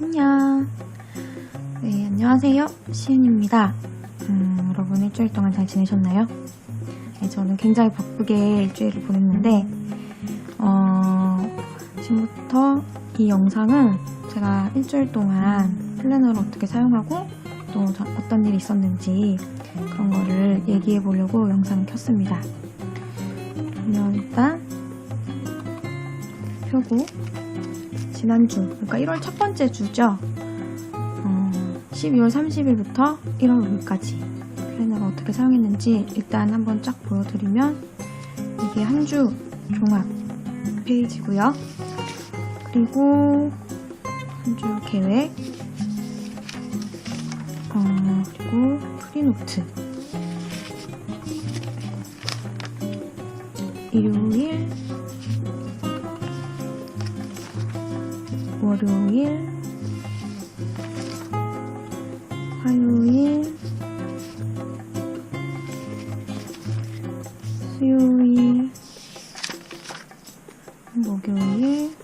안녕. 네, 안녕하세요. 시은입니다. 음, 여러분 일주일 동안 잘 지내셨나요? 네, 저는 굉장히 바쁘게 일주일을 보냈는데, 어, 지금부터 이 영상은 제가 일주일 동안 플래너를 어떻게 사용하고 또 저- 어떤 일이 있었는지 그런 거를 얘기해 보려고 영상을 켰습니다. 그러면 일단 펴고 지난주, 그러니까 1월 첫 번째 주죠. 어, 12월 30일부터 1월 5일까지 플래너를 어떻게 사용했는지 일단 한번 쫙 보여드리면 이게 한 주 종합 페이지고요. 그리고 한 주 계획, 어, 그리고 프리노트, 일요일, 월요일, 화요일, 수요일, 목요일,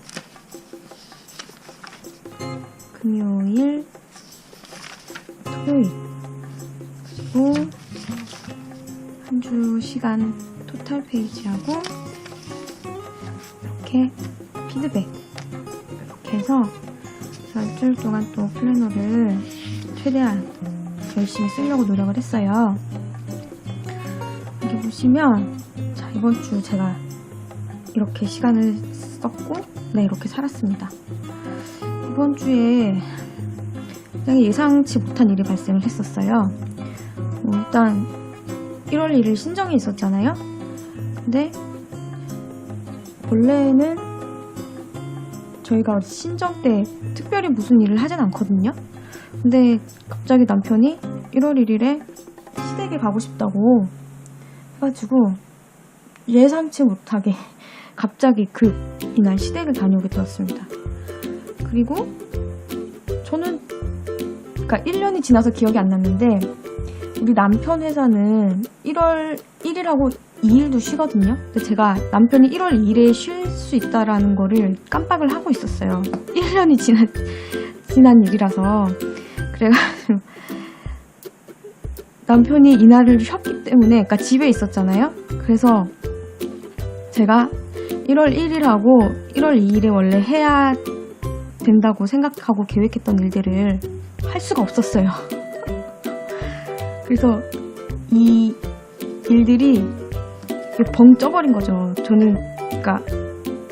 금요일, 토요일, 그리고 한 주 시간 토탈 페이지하고 이렇게 피드백 동안 또 플래너를 최대한 열심히 쓰려고 노력을 했어요. 여기 보시면 자 이번 주 제가 이렇게 시간을 썼고 네 이렇게 살았습니다. 이번 주에 굉장히 예상치 못한 일이 발생을 했었어요. 뭐 일단 1월 1일 신정이 있었잖아요. 근데 원래는 저희가 신정 때 특별히 무슨 일을 하진 않거든요. 근데 갑자기 남편이 1월 1일에 시댁에 가고 싶다고 해가지고 예상치 못하게 갑자기 그 이날 시댁을 다녀오게 되었습니다. 그리고 저는 그러니까 1년이 지나서 기억이 안 났는데 우리 남편 회사는 1월 1일하고 2일도 쉬거든요. 근데 제가 남편이 1월 2일에 쉴 수 있다라는 거를 깜빡을 하고 있었어요. 1년이 지난, 지난 일이라서. 그래가지고 남편이 이날을 쉬었기 때문에, 그러니까 집에 있었잖아요. 그래서 제가 1월 1일하고 1월 2일에 원래 해야 된다고 생각하고 계획했던 일들을 할 수가 없었어요. 그래서 이 일들이 벙 쪄버린 거죠. 저는 그러니까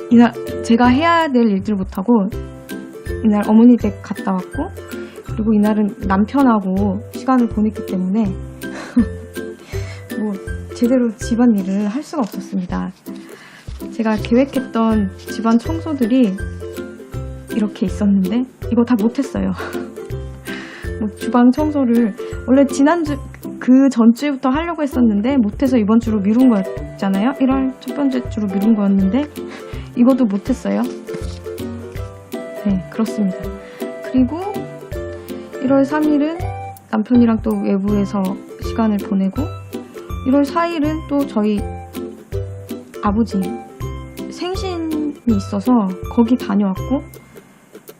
이날 제가 해야 될 일들 못하고 이날 어머니 댁 갔다 왔고 그리고 이날은 남편하고 시간을 보냈기 때문에 뭐 제대로 집안 일을 할 수가 없었습니다. 제가 계획했던 집안 청소들이 이렇게 있었는데 이거 다 못했어요. 뭐 주방 청소를 원래 지난주 그 전주부터 하려고 했었는데 못해서 이번 주로 미룬 거였잖아요. 1월 첫 번째 주로 미룬 거였는데 이것도 못했어요. 네, 그렇습니다. 그리고 1월 3일은 남편이랑 또 외부에서 시간을 보내고 1월 4일은 또 저희 아버지 생신이 있어서 거기 다녀왔고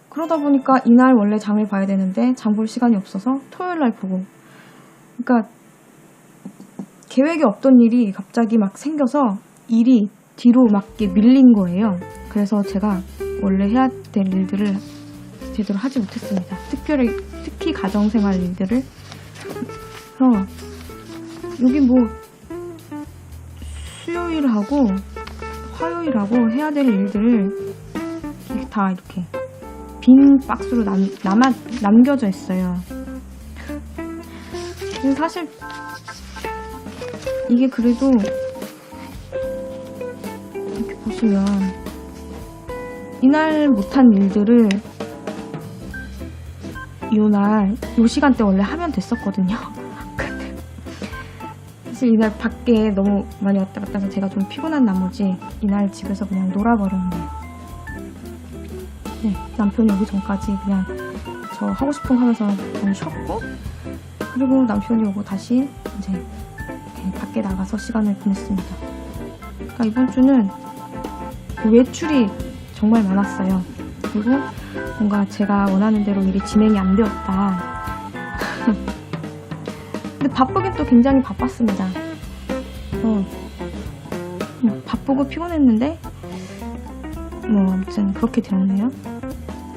그러다 보니까 이날 원래 장을 봐야 되는데 장 볼 시간이 없어서 토요일 날 보고 그러니까 계획이 없던 일이 갑자기 막 생겨서 일이 뒤로 막 이렇게 밀린 거예요. 그래서 제가 원래 해야 될 일들을 제대로 하지 못했습니다. 특별히 특히 가정생활 일들을 그래서 여기 뭐 수요일하고 화요일하고 해야 될 일들을 다 이렇게 빈 박스로 남, 남아, 남겨져 있어요. 근데 사실 이게 그래도 이렇게 보시면 이날 못한 일들을 요날 요 시간대 원래 하면 됐었거든요. 사실 이날 밖에 너무 많이 왔다 갔다 해서 제가 좀 피곤한 나머지 이날 집에서 그냥 놀아버렸네요. 네, 남편이 오기 전까지 그냥 저 하고 싶은 거 하면서 좀 쉬었고 그리고 남편이 오고 다시 이제 밖에 나가서 시간을 보냈습니다. 그러니까 이번 주는 외출이 정말 많았어요. 그리고 뭔가 제가 원하는 대로 일이 진행이 안 되었다. 근데 바쁘긴 또 굉장히 바빴습니다. 어, 뭐 바쁘고 피곤했는데 뭐 아무튼 그렇게 되었네요.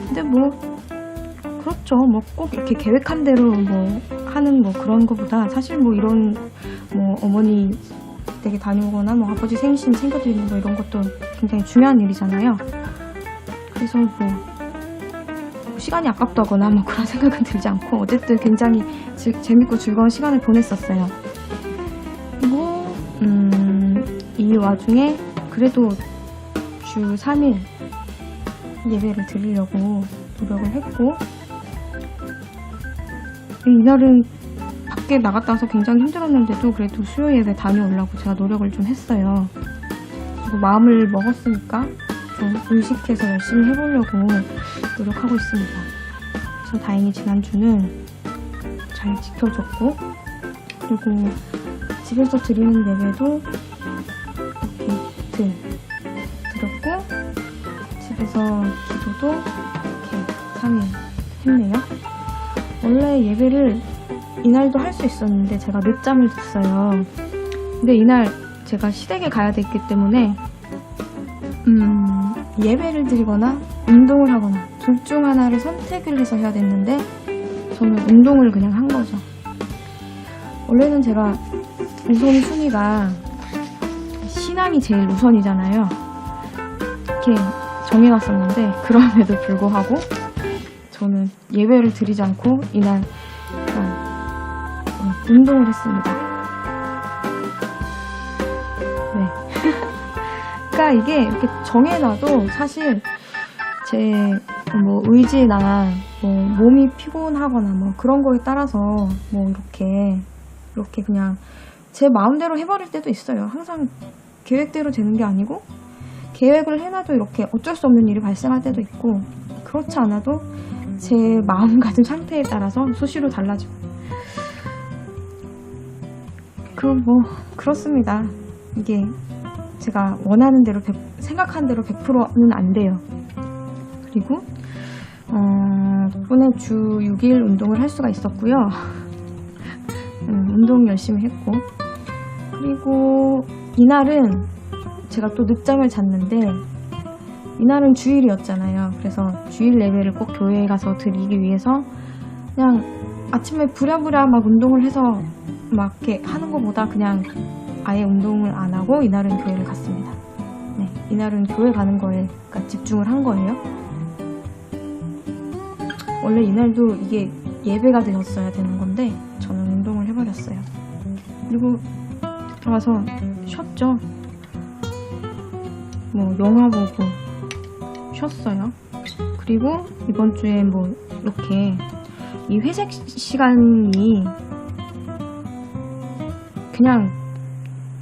근데 뭐 그렇죠. 뭐 꼭 이렇게 계획한 대로 뭐 하는 뭐 그런 거보다 사실 뭐 이런 뭐 어머니 댁에 다녀오거나 뭐 아버지 생신 챙겨드리는 거 이런 것도 굉장히 중요한 일이잖아요. 그래서 뭐 시간이 아깝다거나 뭐 그런 생각은 들지 않고 어쨌든 굉장히 지- 재밌고 즐거운 시간을 보냈었어요. 그리고 음, 이 와중에 그래도 주 3일 예배를 드리려고 노력을 했고 이날은 밖에 나갔다 와서 굉장히 힘들었는데도 그래도 수요 예배 다녀오려고 제가 노력을 좀 했어요. 그리고 마음을 먹었으니까 좀 의식해서 열심히 해보려고 노력하고 있습니다. 그래서 다행히 지난주는 잘 지켜졌고 그리고 집에서 드리는 예배도 이렇게 드, 드렸고 집에서 기도도 이렇게 3일 했네요. 원래 예배를 이날도 할 수 있었는데 제가 늦잠을 잤어요. 근데 이날 제가 시댁에 가야 됐기 때문에 음, 예배를 드리거나 운동을 하거나 둘 중 하나를 선택을 해서 해야 됐는데 저는 운동을 그냥 한 거죠. 원래는 제가 우선 순위가 신앙이 제일 우선이잖아요. 이렇게 정해놨었는데 그럼에도 불구하고 저는 예배를 드리지 않고 이날 운동을 했습니다. 네. 그러니까 이게 이렇게 정해놔도 사실 제 뭐 의지나 뭐 몸이 피곤하거나 뭐 그런 거에 따라서 뭐 이렇게 이렇게 그냥 제 마음대로 해버릴 때도 있어요. 항상 계획대로 되는 게 아니고 계획을 해놔도 이렇게 어쩔 수 없는 일이 발생할 때도 있고 그렇지 않아도 제 마음가짐 상태에 따라서 수시로 달라지고 그뭐 그렇습니다. 이게 제가 원하는 대로 100 생각한 대로 100%는 안 돼요. 그리고 어, 덕분에 주 6일 운동을 할 수가 있었고요. 음, 운동 열심히 했고 그리고 이날은 제가 또 늦잠을 잤는데 이날은 주일이었잖아요. 그래서 주일 예배를 꼭 교회에 가서 드리기 위해서 그냥 아침에 부랴부랴 막 운동을 해서 막 이렇게 하는 것보다 그냥 아예 운동을 안 하고 이날은 교회를 갔습니다. 네, 이날은 교회 가는 거에 그러니까 집중을 한 거예요. 원래 이날도 이게 예배가 되었어야 되는 건데 저는 운동을 해버렸어요. 그리고 들어가서 쉬었죠. 뭐 영화 보고 쉬었어요. 그리고 이번 주에 뭐 이렇게 이 회색 시- 시간이 그냥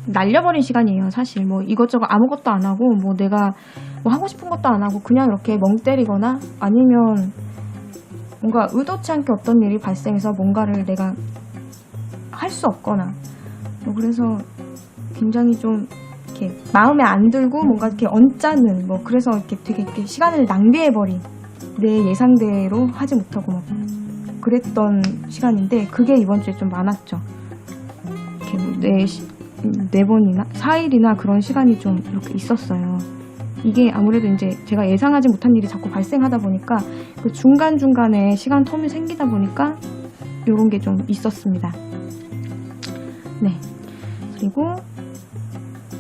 날려버린 시간이에요. 사실 뭐 이것저것 아무것도 안 하고 뭐 내가 뭐 하고 싶은 것도 안 하고 그냥 이렇게 멍 때리거나 아니면 뭔가 의도치 않게 어떤 일이 발생해서 뭔가를 내가 할 수 없거나 뭐 그래서 굉장히 좀 이렇게 마음에 안 들고 뭔가 이렇게 언짢은 뭐 그래서 이렇게 되게 이렇게 시간을 낭비해버린 내 예상대로 하지 못하고 막 그랬던 시간인데 그게 이번 주에 좀 많았죠. 이렇게 뭐네, 시- 네 번이나 4일이나 그런 시간이 좀 이렇게 있었어요. 이게 아무래도 이제 제가 예상하지 못한 일이 자꾸 발생하다 보니까 그 중간중간에 시간 텀이 생기다 보니까 이런 게 좀 있었습니다. 네. 그리고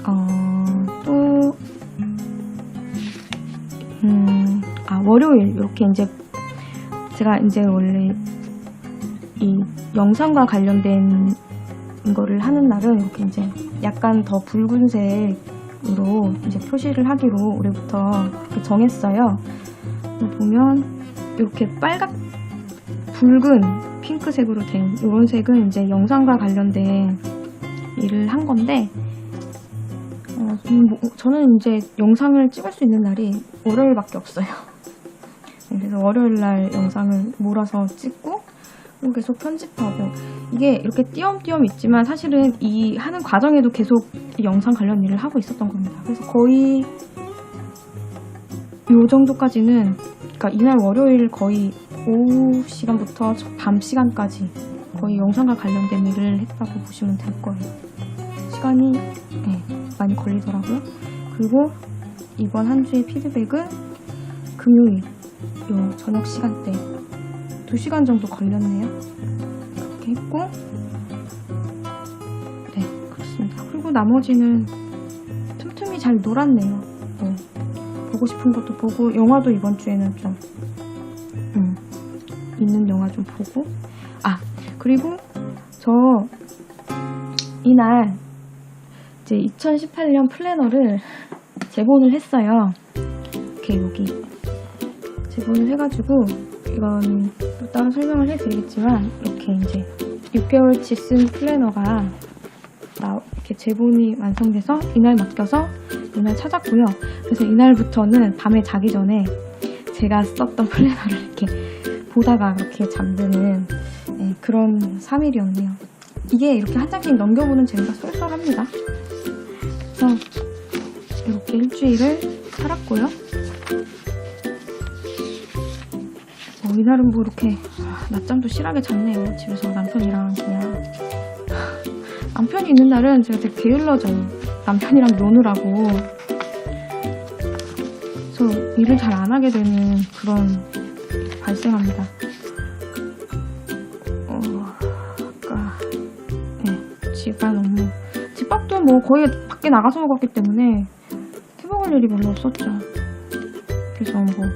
어, 또 음, 아, 월요일 이렇게 이제 제가 이제 원래 이 영상과 관련된 거를 하는 날은 이렇게 이제 약간 더 붉은색으로 이제 표시를 하기로 올해부터 정했어요. 보면 이렇게 빨갛 붉은 핑크색으로 된 이런 색은 이제 영상과 관련된 일을 한 건데 어, 음, 뭐, 저는 이제 영상을 찍을 수 있는 날이 월요일밖에 없어요. 네, 그래서 월요일 날 영상을 몰아서 찍고 계속 편집하고 이게 이렇게 띄엄띄엄 있지만 사실은 이 하는 과정에도 계속 이 영상 관련 일을 하고 있었던 겁니다. 그래서 거의 요 정도까지는 그러니까 이날 월요일 거의 오후 시간부터 밤 시간까지 거의 영상과 관련된 일을 했다고 보시면 될 거예요. 시간이 네, 많이 걸리더라고요. 그리고 이번 한 주의 피드백은 금요일 요 저녁 시간대 2시간 정도 걸렸네요. 그렇게 했고 네 그렇습니다. 그리고 나머지는 틈틈이 잘 놀았네요. 뭐, 보고 싶은 것도 보고 영화도 이번 주에는 좀 음, 있는 영화 좀 보고 아 그리고 저 이날 이제 2018년 플래너를 제본을 했어요. 이렇게 여기 제본을 해가지고 이건 또 따로 설명을 해드리겠지만 이렇게 이제 6개월치 쓴 플래너가 나 이렇게 제본이 완성돼서 이날 맡겨서 이날 찾았고요. 그래서 이날부터는 밤에 자기 전에 제가 썼던 플래너를 이렇게 보다가 그렇게 잠드는 네, 그런 3일이었네요. 이게 이렇게 한 장씩 넘겨보는 재미가 쏠쏠합니다. 그래서 이렇게 일주일을 살았고요. 어, 이날은 뭐 이렇게 아, 낮잠도 실하게 잤네요. 집에서 남편이랑 그냥 남편이 있는 날은 제가 되게 게을러져요. 남편이랑 노느라고. 그래서 일을 잘 안 하게 되는 그런 발생합니다. 어, 아까, 네, 집안 업무. 집밥도 뭐 거의 밖에 나가서 먹었기 때문에 해먹을 일이 별로 없었죠. 그래서 뭐,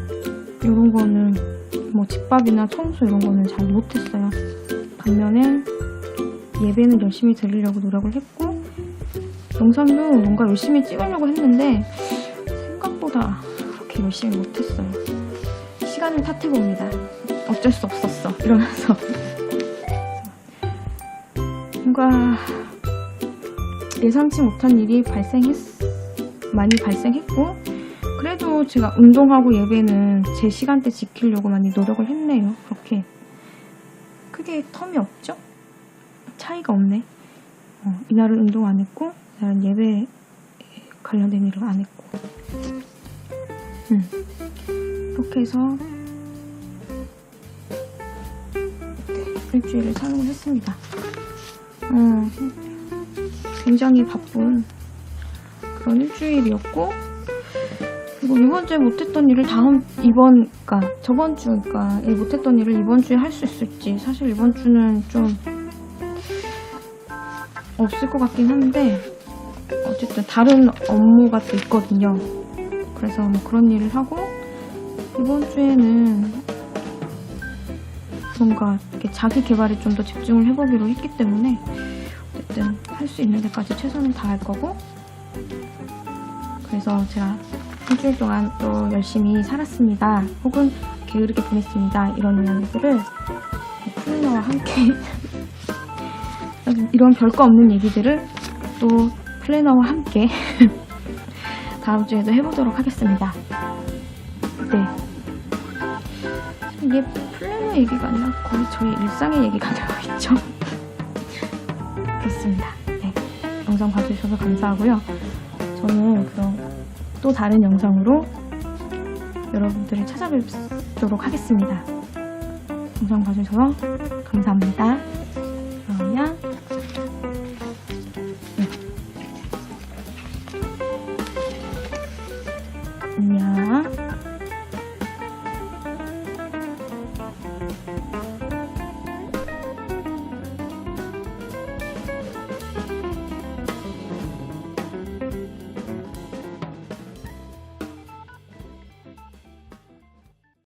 이런 거는, 뭐 집밥이나 청소 이런 거는 잘 못했어요. 반면에 예배는 열심히 드리려고 노력을 했고 영상도 뭔가 열심히 찍으려고 했는데 생각보다 그렇게 열심히 못했어요. 시간을 탓해봅니다. 어쩔 수 없었어. 이러면서 뭔가 예상치 못한 일이 발생했 많이 발생했고 그래도 제가 운동하고 예배는 제 시간대 지키려고 많이 노력을 했네요. 그렇게 크게 텀이 없죠? 차이가 없네. 어, 이날은 운동 안 했고, 이날은 예배 관련된 일을 안 했고. 음. 이렇게 해서, 네, 일주일을 사용을 했습니다. 음, 굉장히 바쁜 그런 일주일이었고, 그리고 이번 주에 못했던 일을 다음, 이번, 그니까, 저번 주, 그니까, 못했던 일을 이번 주에 할 수 있을지, 사실 이번 주는 좀, 없을 것 같긴 한데 어쨌든 다른 업무가 또 있거든요. 그래서 뭐 그런 일을 하고 이번 주에는 뭔가 이렇게 자기 개발에 좀 더 집중을 해보기로 했기 때문에 어쨌든 할 수 있는 데까지 최선을 다할 거고 그래서 제가 일주일 동안 또 열심히 살았습니다. 혹은 게으르게 보냈습니다. 이런 이야기들을 플래너와 함께 이런 별거 없는 얘기들을 또 플래너와 함께 다음 주에도 해보도록 하겠습니다. 네. 이게 플래너 얘기가 아니라 거의 저희 일상의 얘기가 되고 있죠. 그렇습니다. 네. 영상 봐주셔서 감사하고요. 저는 그럼 또 다른 영상으로 여러분들을 찾아뵙도록 하겠습니다. 영상 봐주셔서 감사합니다.